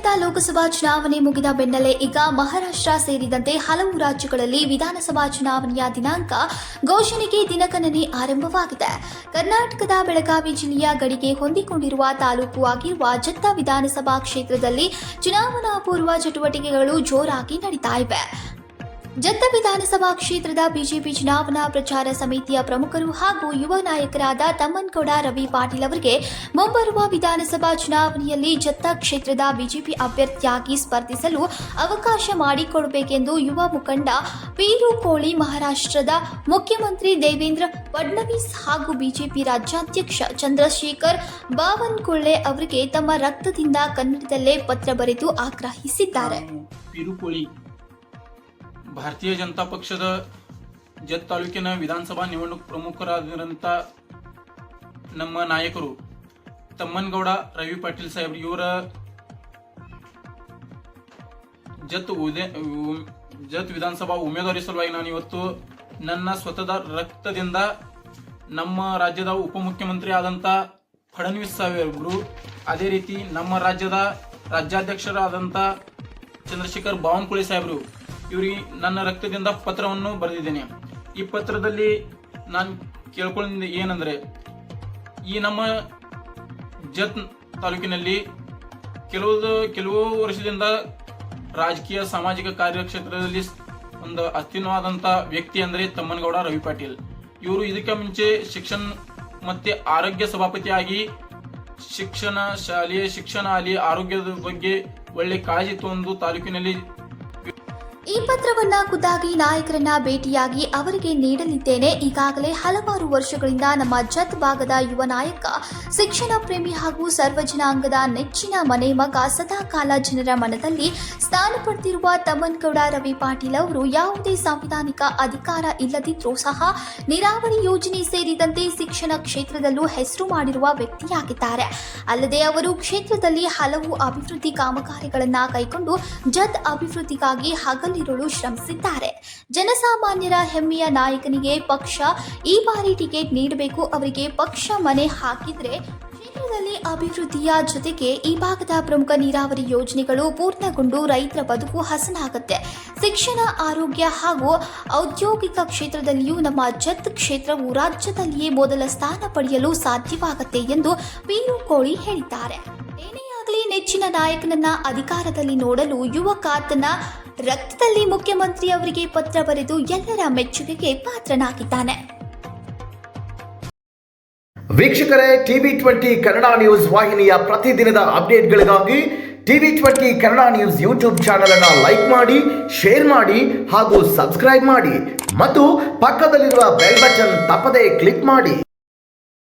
ಲೋಕಸಭಾ ಚುನಾವಣೆ ಮುಗಿದ ಬೆನ್ನಲ್ಲೇ ಈಗ ಮಹಾರಾಷ್ಟ್ರ ಸೇರಿದಂತೆ ಹಲವು ರಾಜ್ಯಗಳಲ್ಲಿ ವಿಧಾನಸಭಾ ಚುನಾವಣೆಯ ದಿನಾಂಕ ಘೋಷಣೆಗೆ ದಿನಗಣನೆ ಆರಂಭವಾಗಿದೆ. ಕರ್ನಾಟಕದ ಬೆಳಗಾವಿ ಜಿಲ್ಲೆಯ ಗಡಿಗೆ ಹೊಂದಿಕೊಂಡಿರುವ ತಾಲೂಕು ಆಗಿರುವ ಜತ್ತ ವಿಧಾನಸಭಾ ಕ್ಷೇತ್ರದಲ್ಲಿ ಚುನಾವಣಾ ಪೂರ್ವ ಚಟುವಟಿಕೆಗಳು ಜೋರಾಗಿ ನಡೀತಾ ಇವೆ. ಜತ್ತ ವಿಧಾನಸಭಾ ಕ್ಷೇತ್ರದ ಬಿಜೆಪಿ ಚುನಾವಣಾ ಪ್ರಚಾರ ಸಮಿತಿಯ ಪ್ರಮುಖರು ಹಾಗೂ ಯುವ ನಾಯಕರಾದ ತಮ್ಮನ್ಗೌಡ ರವಿ ಪಾಟೀಲ್ ಅವರಿಗೆ ಮುಂಬರುವ ವಿಧಾನಸಭಾ ಚುನಾವಣೆಯಲ್ಲಿ ಜತ್ತ ಕ್ಷೇತ್ರದ ಬಿಜೆಪಿ ಅಭ್ಯರ್ಥಿಯಾಗಿ ಸ್ಪರ್ಧಿಸಲು ಅವಕಾಶ ಮಾಡಿಕೊಡಬೇಕೆಂದು ಯುವ ಮುಖಂಡ ಪೀರು ಕೋಳಿ ಮಹಾರಾಷ್ಟ್ರದ ಮುಖ್ಯಮಂತ್ರಿ ದೇವೇಂದ್ರ ಫಡ್ನವೀಸ್ ಹಾಗೂ ಬಿಜೆಪಿ ರಾಜ್ಯಾಧ್ಯಕ್ಷ ಚಂದ್ರಶೇಖರ್ ಬಾವನ್ಕುಳ್ಳೆ ಅವರಿಗೆ ತಮ್ಮ ರಕ್ತದಿಂದ ಕನ್ನಡದಲ್ಲೇ ಪತ್ರ ಬರೆದು ಆಗ್ರಹಿಸಿದ್ದಾರೆ. ಭಾರತೀಯ ಜನತಾ ಪಕ್ಷದ ಜತ್ ತಾಲೂಕಿನ ವಿಧಾನಸಭಾ ನಿವಣುಕ್ ಪ್ರಮುಖರಾದಂಥ ನಮ್ಮ ನಾಯಕರು ತಮ್ಮನಗೌಡ ರವಿ ಪಾಟೀಲ್ ಸಾಹೇಬ್ರು, ಇವರ ಜತ್ ಉದೇ ಜತ್ ವಿಧಾನಸಭಾ ಉಮೇದುವಾರಿ ಸಲುವಾಗಿ ನಾನು ಇವತ್ತು ನನ್ನ ಸ್ವತದ ರಕ್ತದಿಂದ ನಮ್ಮ ರಾಜ್ಯದ ಉಪಮುಖ್ಯಮಂತ್ರಿ ಆದಂಥ ಫಡ್ನವೀಸ್ ಸಾಹೇಬ್ರು ಅದೇ ರೀತಿ ನಮ್ಮ ರಾಜ್ಯದ ರಾಜ್ಯಾಧ್ಯಕ್ಷರಾದಂಥ ಚಂದ್ರಶೇಖರ್ ಬಾವನಕುಳಿ ಸಾಹೇಬರು ಇವರಿಗೆ ನನ್ನ ರಕ್ತದಿಂದ ಪತ್ರವನ್ನು ಬರೆದಿದ್ದೇನೆ. ಈ ಪತ್ರದಲ್ಲಿ ನಾನು ಕೇಳ್ಕೊಂಡಿದ್ದ ಏನಂದ್ರೆ, ಈ ನಮ್ಮ ಜತ್ ತಾಲೂಕಿನಲ್ಲಿ ಕೆಲವು ಕೆಲವು ವರ್ಷದಿಂದ ರಾಜಕೀಯ ಸಾಮಾಜಿಕ ಕಾರ್ಯಕ್ಷೇತ್ರದಲ್ಲಿ ಒಂದು ಅಸ್ತಿತ್ವವಾದಂಥ ವ್ಯಕ್ತಿ ಅಂದರೆ ತಮ್ಮನಗೌಡ ರವಿ ಪಾಟೀಲ್. ಇವರು ಇದಕ್ಕೆ ಮುಂಚೆ ಶಿಕ್ಷಣ ಮತ್ತೆ ಆರೋಗ್ಯ ಸಭಾಪತಿಯಾಗಿ ಶಿಕ್ಷಣ ಶಾಲೆಯ ಶಿಕ್ಷಣ ಆಗಲಿ ಆರೋಗ್ಯದ ಬಗ್ಗೆ ಒಳ್ಳೆ ಕಾಳಜಿ ತಗೊಂಡು ತಾಲೂಕಿನಲ್ಲಿ ಈ ಪತ್ರವನ್ನ ಖುದ್ದಾಗಿ ನಾಯಕರನ್ನ ಭೇಟಿಯಾಗಿ ಅವರಿಗೆ ನೀಡಲಿದ್ದೇನೆ. ಈಗಾಗಲೇ ಹಲವಾರು ವರ್ಷಗಳಿಂದ ನಮ್ಮ ಜತ್ ಭಾಗದ ಯುವ ನಾಯಕ, ಶಿಕ್ಷಣ ಪ್ರೇಮಿ ಹಾಗೂ ಸರ್ವಜನಾಂಗದ ನೆಚ್ಚಿನ ಮನೆ ಮಗ ಸದಾಕಾಲ ಜನರ ಮನದಲ್ಲಿ ಸ್ಥಾನ ಪಡೆದಿರುವ ತಮ್ಮನ್ಗೌಡ ರವಿ ಪಾಟೀಲ್ ಅವರು ಯಾವುದೇ ಸಾಂವಿಧಾನಿಕ ಅಧಿಕಾರ ಇಲ್ಲದಿದ್ರೂ ಸಹ ನೀರಾವರಿ ಯೋಜನೆ ಸೇರಿದಂತೆ ಶಿಕ್ಷಣ ಕ್ಷೇತ್ರದಲ್ಲೂ ಹೆಸರು ಮಾಡಿರುವ ವ್ಯಕ್ತಿಯಾಗಿದ್ದಾರೆ. ಅಲ್ಲದೆ ಅವರು ಕ್ಷೇತ್ರದಲ್ಲಿ ಹಲವು ಅಭಿವೃದ್ಧಿ ಕಾಮಗಾರಿಗಳನ್ನು ಕೈಗೊಂಡು ಜತ್ ಅಭಿವೃದ್ಧಿಗಾಗಿ ಹಗಲಿರುಳು ಶ್ರಮಿಸಿದ್ದಾರೆ. ಜನಸಾಮಾನ್ಯರ ಹೆಮ್ಮೆಯ ನಾಯಕನಿಗೆ ಪಕ್ಷ ಈ ಬಾರಿ ಟಿಕೆಟ್ ನೀಡಬೇಕು. ಅವರಿಗೆ ಪಕ್ಷ ಮನೆ ಹಾಕಿದ್ರೆ ಕ್ಷೇತ್ರದಲ್ಲಿ ಅಭಿವೃದ್ಧಿಯ ಜೊತೆಗೆ ಈ ಭಾಗದ ಪ್ರಮುಖ ನೀರಾವರಿ ಯೋಜನೆಗಳು ಪೂರ್ಣಗೊಂಡು ರೈತರ ಬದುಕು ಹಸನಾಗುತ್ತೆ. ಶಿಕ್ಷಣ, ಆರೋಗ್ಯ ಹಾಗೂ ಔದ್ಯೋಗಿಕ ಕ್ಷೇತ್ರದಲ್ಲಿಯೂ ನಮ್ಮ ಜತ್ ಕ್ಷೇತ್ರವು ರಾಜ್ಯದಲ್ಲಿಯೇ ಮೊದಲ ಸ್ಥಾನ ಪಡೆಯಲು ಸಾಧ್ಯವಾಗುತ್ತೆ ಎಂದು ಪೀರು ಕೋಳಿ ಹೇಳಿದ್ದಾರೆ. ಏನೇ ಆಗಲಿ ನೆಚ್ಚಿನ ನಾಯಕನನ್ನ ಅಧಿಕಾರದಲ್ಲಿ ನೋಡಲು ಯುವಕ ತನ್ನ ರಕ್ತದಲ್ಲಿ ಮುಖ್ಯಮಂತ್ರಿ ಅವರಿಗೆ ಪತ್ರ ಬರೆದು ಎಲ್ಲರ ಮೆಚ್ಚುಗೆಗೆ ಪಾತ್ರನಾಗಿದ್ದಾನೆ. ವೀಕ್ಷಕರೇ, ಟಿವಿ ಟ್ವೆಂಟಿ ಕನ್ನಡ ನ್ಯೂಸ್ ವಾಹಿನಿಯ ಪ್ರತಿದಿನದ ಅಪ್ಡೇಟ್ಗಳಿಗಾಗಿ TV twenty Kannada news YouTube channel ಅನ್ನು ಲೈಕ್ ಮಾಡಿ, ಶೇರ್ ಮಾಡಿ ಹಾಗೂ ಸಬ್ಸ್ಕ್ರೈಬ್ ಮಾಡಿ. ಮತ್ತು ಪಕ್ಕದಲ್ಲಿರುವ ಬೆಲ್ ಬಟನ್ ತಪ್ಪದೇ ಕ್ಲಿಕ್ ಮಾಡಿ.